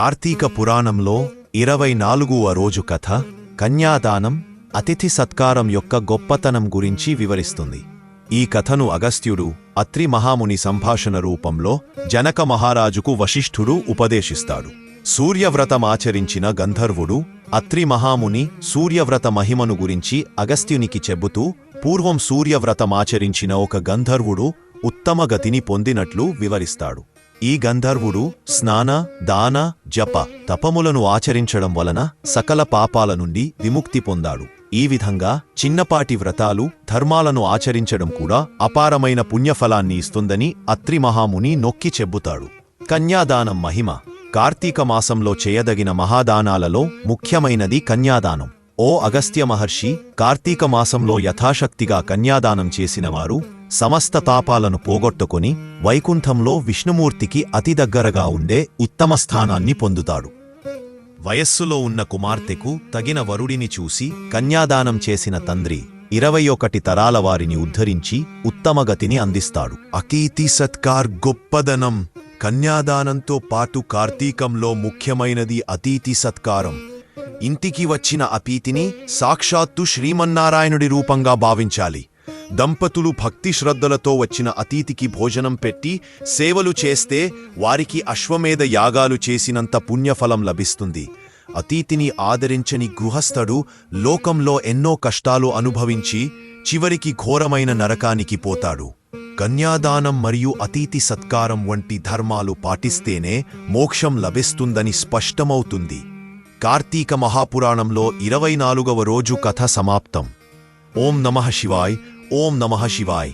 కార్తీక పురాణంలో ఇరవై నాలుగువ రోజు కథ కన్యాదానం అతిథి సత్కారం యొక్క గొప్పతనం గురించి వివరిస్తుంది. ఈ కథను అగస్త్యుడు అత్రి మహాముని సంభాషణ రూపంలో జనక మహారాజుకు వశిష్ఠుడు ఉపదేశిస్తాడు. సూర్యవ్రతమాచరించిన గంధర్వుడు అత్రి మహాముని సూర్యవ్రత మహిమను గురించి అగస్త్యునికి చెబుతూ పూర్వం సూర్యవ్రతమాచరించిన ఒక గంధర్వుడు ఉత్తమ గతిని పొందినట్లు వివరిస్తాడు. ఈ గంధర్వుడు స్నాన దాన జప తపములను ఆచరించడం వలన సకల పాపాల నుండి విముక్తి పొందాడు. ఈ విధంగా చిన్నపాటి వ్రతాలు ధర్మాలను ఆచరించడం కూడా అపారమైన పుణ్యఫలాన్ని ఇస్తుందని అత్రి మహాముని నొక్కి చెబుతాడు. కన్యాదానం మహిమ. కార్తీక మాసంలో చేయదగిన మహాదానాలలో ముఖ్యమైనది కన్యాదానం. ఓ అగస్త్య మహర్షి కార్తీక మాసంలో యథాశక్తిగా కన్యాదానం చేసినవారు సమస్త తాపాలను పోగొట్టుకుని వైకుంఠంలో విష్ణుమూర్తికి అతి దగ్గరగా ఉండే ఉత్తమ స్థానాన్ని పొందుతాడు. వయస్సులో ఉన్న కుమార్తెకు తగిన వరుడిని చూసి కన్యాదానం చేసిన తండ్రి ఇరవై ఒకటి తరాల వారిని ఉద్ధరించి ఉత్తమగతిని అందిస్తాడు. అకీతి సత్కార్ గొప్పదనం. కన్యాదానంతో పాటు కార్తీకంలో ముఖ్యమైనది అతీతి సత్కారం. ఇంటికి వచ్చిన అపీతిని సాక్షాత్తు శ్రీమన్నారాయణుడి రూపంగా భావించాలి. దంపతులు భక్తి శ్రద్ధలతో వచ్చిన అతిథికి భోజనం పెట్టి సేవలు చేస్తే వారికి అశ్వమేధ యాగాలు చేసినంత పుణ్యఫలం లభిస్తుంది. అతిథిని ఆదరించని గృహస్థుడు లోకంలో ఎన్నో కష్టాలు అనుభవించి చివరికి ఘోరమైన నరకానికి పోతాడు. కన్యాదానం మరియు అతిథి సత్కారం వంటి ధర్మాలు పాటిస్తేనే మోక్షం లభిస్తుందని స్పష్టమవుతుంది. కార్తీక మహాపురాణంలో ఇరవై నాలుగవ రోజు కథ సమాప్తం. ఓం నమః శివాయ్ ఓం నమః శివాయ్.